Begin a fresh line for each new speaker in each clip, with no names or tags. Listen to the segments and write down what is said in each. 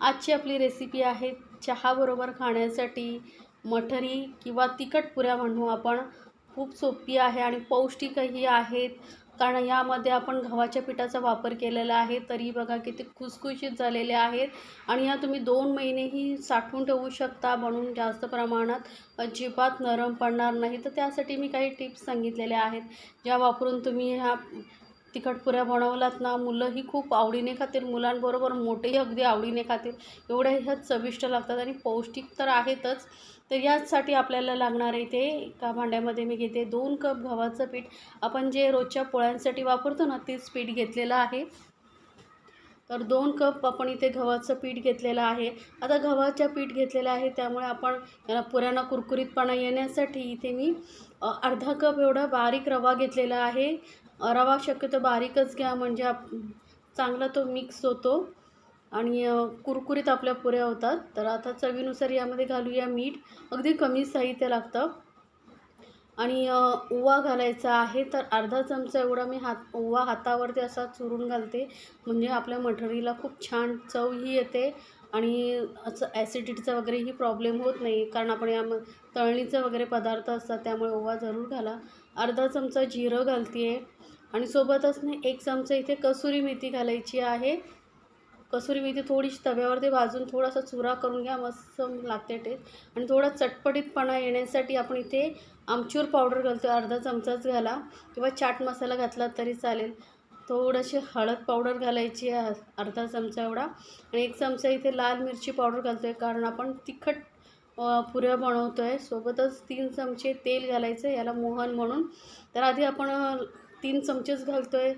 आजची आपली रेसिपी आहे चहाबरोबर खाण्यासाठी मठरी किंवा तिखट पुऱ्या म्हणू आपण खूप सोपी आहे आणि पौष्टिकही आहेत. कारण यामध्ये आपण गव्हाच्या पिठाचा वापर केलेला आहे. तरी बघा किती खुसखुशीत झालेले आहेत. आणि ह्या तुम्ही दोन महिनेही साठवून ठेवू शकता म्हणून जास्त प्रमाणात अजिबात नरम पडणार नाही. तर त्यासाठी मी काही टिप्स सांगितलेल्या आहेत. ज्या वापरून तुम्ही ह्या तिखट पुऱ्या बनवलात ना मुलंही खूप आवडीने खातील मुलांबरोबर मोठेही अगदी आवडीने खातील. एवढ्या ह्या चविष्ट लागतात आणि पौष्टिक तर आहेतच. तर याचसाठी आपल्याला लागणार आहे ते एका भांड्यामध्ये मी घेते दोन कप गव्हाचं पीठ. आपण जे रोजच्या पोळ्यांसाठी वापरतो ना तेच पीठ घेतलेलं आहे. तर दोन कप आपण इथे गव्हाचं पीठ घेतलेलं आहे. आता गव्हाच्या पीठ घेतलेलं आहे त्यामुळे आपण याला पुऱ्यांना कुरकुरीतपणा येण्यासाठी इथे मी अर्धा कप एवढा बारीक रवा घेतलेला आहे. रवा शक्यतो बारीकच घ्या म्हणजे आप चांगला तो मिक्स होतो. आणि कुरकुरीत आपल्या पुऱ्या होतात. तर आता चवीनुसार यामध्ये घालूया मीठ. अगदी कमी साहित्य लागतं. आणि ओवा घालायचा आहे तर अर्धा चमचा एवढा मी हात ओवा हातावरती असा चुरून घालते. म्हणजे आपल्या मठरीला खूप छान चवही येते. आणि असं ॲसिडिटीचा वगैरेही प्रॉब्लेम होत नाही कारण आपण या तळणीचे वगैरे पदार्थ असतात त्यामुळे ओवा जरूर घाला. अर्धा चमचा जिरं घालते आहे आणि सोबतच ना एक चमचा इथे कसुरी मेथी घालायची आहे. कसुरी मेथी थोडीशी तव्यावरती भाजून थोडासा चुरा करून घ्या मस्त लागते टेस्ट आणि थोडा चटपटीतपणा येण्यासाठी आपण इथे आमचूर पावडर घालतो अर्धा चमचाच घाला. किंवा चाट मसाला घातला तरी चालेल. थोडीशी हळद पावडर घालायची आहे अर्धा चमचा एवढा. आणि एक चमचा इथे लाल मिरची पावडर घालतो आहे कारण आपण तिखट पुऱ्या बनवतो आहे सोबतच तीन चमचे तेल घालायचं याला मोहन म्हणून. तर आधी आपण तीन चमचेच घालतो आहे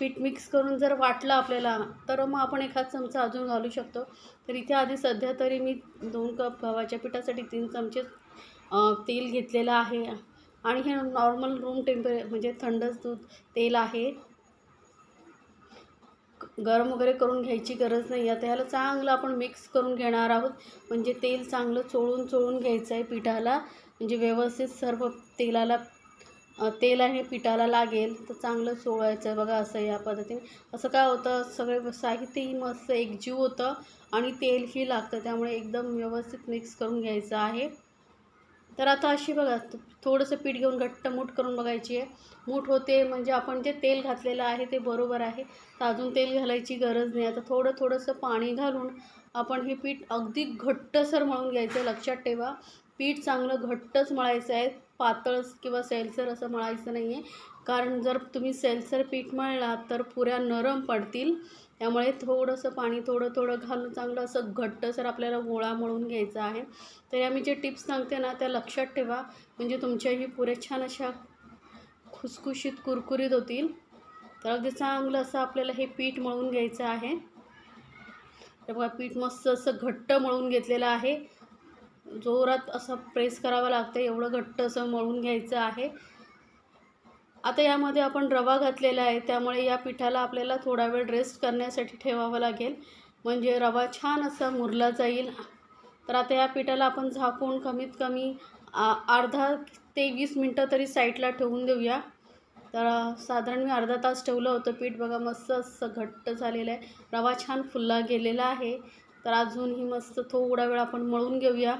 पीठ मिक्स करून जर वाटलं आपल्याला तर मग आपण एखाद चमचा अजून घालू शकतो. तर इथे आधी सध्या तरी मी दोन कप गव्हाच्या पिठासाठी तीन चमचे तेल घेतलेलं आहे. आणि हे नॉर्मल रूम टेम्परे म्हणजे थंडच दूध तेल आहे. गरम वगैरे करून घ्यायची गरज नाही. आता ह्याला चांगलं आपण मिक्स करून घेणार आहोत. म्हणजे तेल चांगलं चोळून चोळून घ्यायचं आहे पिठाला. म्हणजे व्यवस्थित सर्व तेलाला तेल आहे पिठाला लागेल तर चांगलं चोळायचं आहे. बघा असं या पद्धतीने. असं काय होतं? सगळे साहित्यही मस्त एकजीव होतं आणि तेलही लागतं. त्यामुळे एकदम व्यवस्थित मिक्स करून घ्यायचं आहे. तर आता अशी बघा थोडंसं पीठ घेऊन घट्ट मूठ करून बघायची आहे. मूठ होते म्हणजे आपण जे तेल घातलेलं आहे ते बरोबर आहे. तर अजून तेल घालायची गरज नाही. आता थोडं थोडंसं पाणी घालून आपण हे पीठ अगदी घट्टसर मळून घ्यायचं आहे लक्षात ठेवा. पीठ चांगलं घट्टच मळायचं आहे. पातळ किंवा सैलसर असं मळायचं नाही आहे कारण जर तुम्ही सैलसर पीठ मळलात तर पुऱ्या नरम पडतील. त्यामुळे थोडंसं पाणी थोडं थोडं घालून चांगलं असं घट्टसर आपल्याला गोळा मळून घ्यायचा आहे. तर या मी जे टिप्स सांगते ना त्या लक्षात ठेवा. म्हणजे तुमच्याही पुरे छान अशा खुसखुशीत कुरकुरीत होतील. तर अगदी चांगलं असं आपल्याला हे पीठ मळून घ्यायचं आहे. तर बघा पीठ मस्त असं घट्ट मळून घेतलेलं आहे. जोरात असं प्रेस करावं लागतं एवढं घट्ट असं मळून घ्यायचं आहे. आता यामध्ये आपण रवा घातलेला आहे त्यामुळे या पिठाला आपल्याला थोडा वेळ रेस्ट करण्यासाठी ठेवावं लागेल. म्हणजे रवा छान असा मुरला जाईल. तर आता या पिठाला आपण झाकून कमीत कमी आ अर्धा ते वीस मिनटं तरी साईडला ठेवून देऊया. तर साधारण मी अर्धा तास ठेवलं होतं पीठ. बघा मस्त असं घट्ट झालेलं आहे. रवा छान फुलला गेलेला आहे. तर अजूनही मस्त थोडा वेळ आपण मळून घेऊया.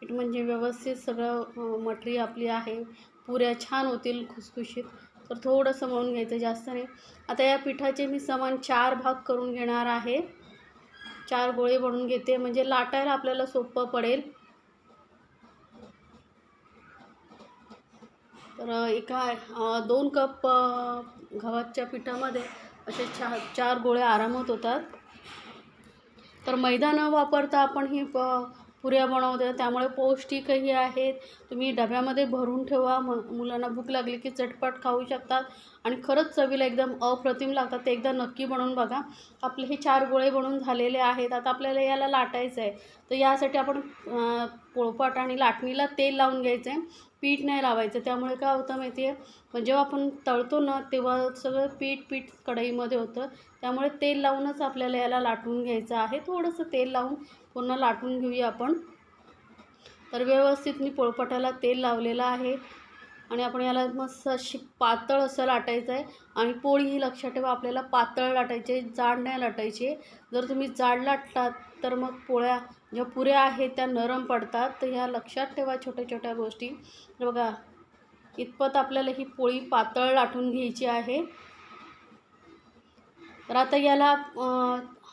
पीठ म्हणजे व्यवस्थित सगळं मटरी आपली आहे. पुऱ्या छान होतील खुसखुशीत. तर थोडंसं मळून घ्यायचं जास्त नाही. आता या पिठाचे मी समान चार भाग करून घेणार आहे. चार गोळे बनवून घेते. म्हणजे लाटायला आपल्याला सोपं पडेल. तर एका दोन कप गव्हाच्या पिठामध्ये असे चार चार गोळे आरामात होतात. तर मैदा न वापरता आपण ही प पुऱ्या बनवते त्यामुळे पौष्टिकही आहेत. तुम्ही डब्यामध्ये भरून ठेवा. म मुलांना भूक लागली की चटपट खाऊ शकतात. आणि खरंच चवीला एकदम अप्रतिम लागतात. ते एकदा नक्की बनवून बघा. आपले हे चार गोळे बनवून झालेले आहेत. आता आपल्याला याला लाटायचं आहे तर यासाठी आपण पोळपाट आणि लाटणीला तेल लावून घ्यायचं आहे पीठ नाही लावायचं. त्यामुळे काय होतं माहिती आहे पण जेव्हा आपण तळतो ना तेव्हा सगळं पीठ पीठ कढईमध्ये होतं. त्यामुळे तेल लावूनच आपल्याला याला लाटून घ्यायचं आहे. थोडंसं तेल लावून पूर्ण लाटून घेऊया आपण. तर व्यवस्थित मी पोळपाटाला तेल लावलेलं आहे. आणि आपण याला मस्त अशी पातळ असं लाटायचं आहे आणि पोळी ही लक्षात ठेवा आपल्याला पातळ लाटायची आहे जाड नाही लाटायची. जर तुम्ही जाड लाटलात तर मग पोळ्या ज्या पुऱ्या आहेत त्या नरम पडतात. तर ह्या लक्षात ठेवा छोट्या छोट्या गोष्टी. तर बघा इतपत आपल्याला ही पोळी पातळ लाटून घ्यायची आहे. तर आता याला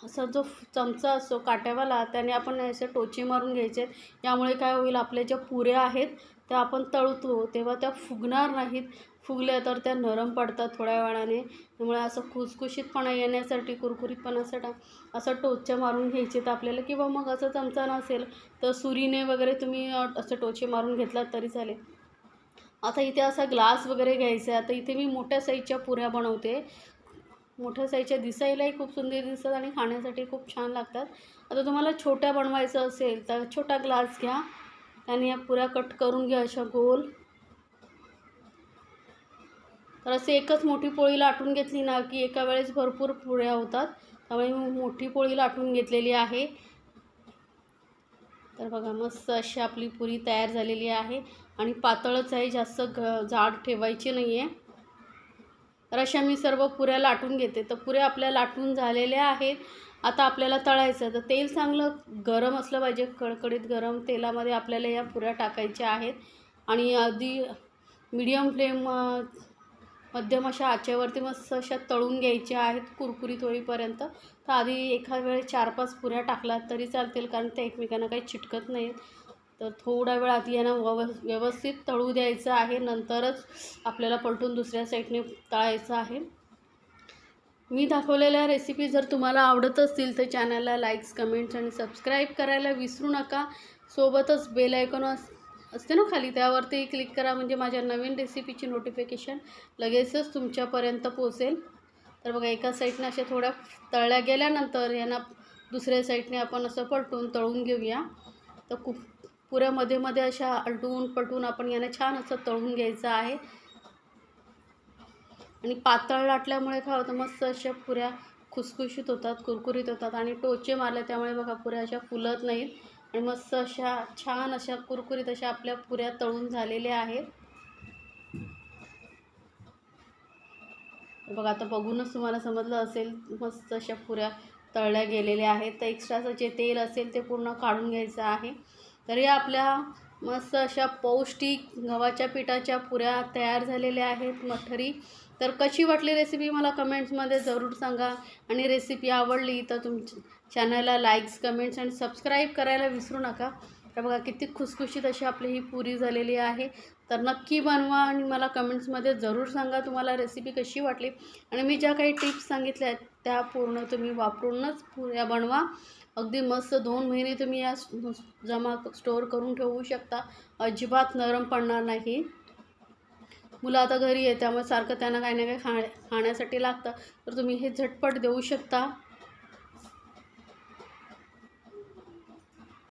असा जो चमचा असतो काट्यावाला त्याने आपण असे टोचे मारून घ्यायचे. आहेत यामुळे काय होईल आपल्या ज्या पुऱ्या आहेत त्या आपण तळतो. तेव्हा त्या फुगणार नाहीत. फुगल्या तर त्या नरम पडतात थोड्या वेळाने. त्यामुळे असं खुसखुशीतपणा येण्यासाठी कुरकुरीतपणासाठी असं टोच्या मारून घ्यायचे तर आपल्याला. किंवा मग असं चमचा नसेल तर सुरीने वगैरे तुम्ही असं टोचे मारून घेतलात तरी चालेल. आता इथे असा ग्लास वगैरे घ्यायचा आहे. आता इथे मी मोठ्या साईजच्या पुऱ्या बनवते. मोठ्या साईजच्या दिसायलाही खूप सुंदर दिसतात आणि खाण्यासाठी खूप छान लागतात. आता तुम्हाला छोट्या बनवायचं असेल तर छोटा ग्लास घ्या त्याने या पुऱ्या कट करून घ्या अशा गोल. तर असे एकच मोठी पोळी लाटून घेतली ना की एका वेळेस भरपूर पुऱ्या होतात. त्यामुळे मी मोठी पोळी लाटून घेतलेली आहे. तर बघा मस्त अशी आपली पुरी तयार झालेली आहे. आणि पातळच आहे जास्त घ जाड ठेवायची नाही आहे तर अशा मी सर्व पुऱ्या लाटून घेते. तर पुऱ्या आपल्या लाटून झालेल्या आहेत. आता आपल्याला तळायचं तर तेल चांगलं गरम असलं पाहिजे. कडकडीत गरम तेलामध्ये आपल्याला या पुऱ्या टाकायच्या आहेत. आणि अगदी मीडियम फ्लेम मध्यम अशा आचेवरती मस्त अशा तळून घ्यायच्या आहेत कुरकुरीत होईपर्यंत तर आधी एका वेळेस चार पाच पुऱ्या टाकलात तरी चालतील कारण त्या एकमेकांना काही चिटकत नाहीत. तर थोडा वेळ आधी यांना व्यव व्यवस्थित तळू द्यायचं आहे. नंतरच आपल्याला पलटून दुसऱ्या साईडने तळायचं आहे. मी दाखवलेल्या रेसिपी जर तुम्हाला आवडत असतील तर चॅनलला लाईक्स कमेंट्स आणि सबस्क्राईब करायला विसरू नका. सोबतच बेल आयकॉन अस असते ना खाली. त्यावरती क्लिक करा म्हणजे माझ्या नवीन रेसिपीची नोटिफिकेशन लगेचच तुमच्यापर्यंत पोचेल तर बघा एका साईडने अशा थोड्या तळल्या गेल्यानंतर यांना दुसऱ्या साईडने आपण असं पलटून तळून घेऊया. तर खूप पुऱ्या मध्ये मध्ये अशा आलटून पलटून आपण यांना छान असं तळून घ्यायचं आहे. आणि पातळ लाटल्यामुळे काय होतं मस्त अशा पुऱ्या खुसखुशीत होतात कुरकुरीत होतात आणि टोचे मारले त्यामुळे बघा पुऱ्या अशा फुलत नाहीत. आणि मस्त अशा छान अशा कुरकुरीत अशा आपल्या पुऱ्या तळून झालेल्या आहेत. बघा आता बघूनच तुम्हाला समजलं असेल मस्त अशा पुऱ्या तळल्या गेलेल्या आहेत. तर एक्स्ट्राचं जे तेल असेल ते पूर्ण काढून घ्यायचं आहे. तर या आपल्या मस्त अशा पौष्टिक गव्हाच्या पिठाच्या पुऱ्या तयार झालेल्या आहेत मठरी. तर कशी वाटली रेसिपी मला कमेंट्समध्ये जरूर सांगा. आणि रेसिपी आवडली तर तुमची चॅनलला लाईक्स कमेंट्स आणि सबस्क्राईब करायला विसरू नका. तर बघा किती खुसखुशीत अशी आपली ही पुरी झालेली आहे. तर नक्की बनवा आणि मला कमेंट्समध्ये जरूर सांगा तुम्हाला रेसिपी कशी वाटली. आणि मी ज्या काही टिप्स सांगितल्या आहेत त्या पूर्ण तुम्ही वापरूनच पुऱ्या बनवा. अगदी मस्त दोन महिने तुम्ही या जमा स्टोअर करून ठेवू शकता. अजिबात नरम पडणार नाही. मुलं आता घरी आहे त्यामुळे सारखं त्यांना काही ना काही खा खाण्यासाठी लागतं. तर तुम्ही हे झटपट देऊ शकता.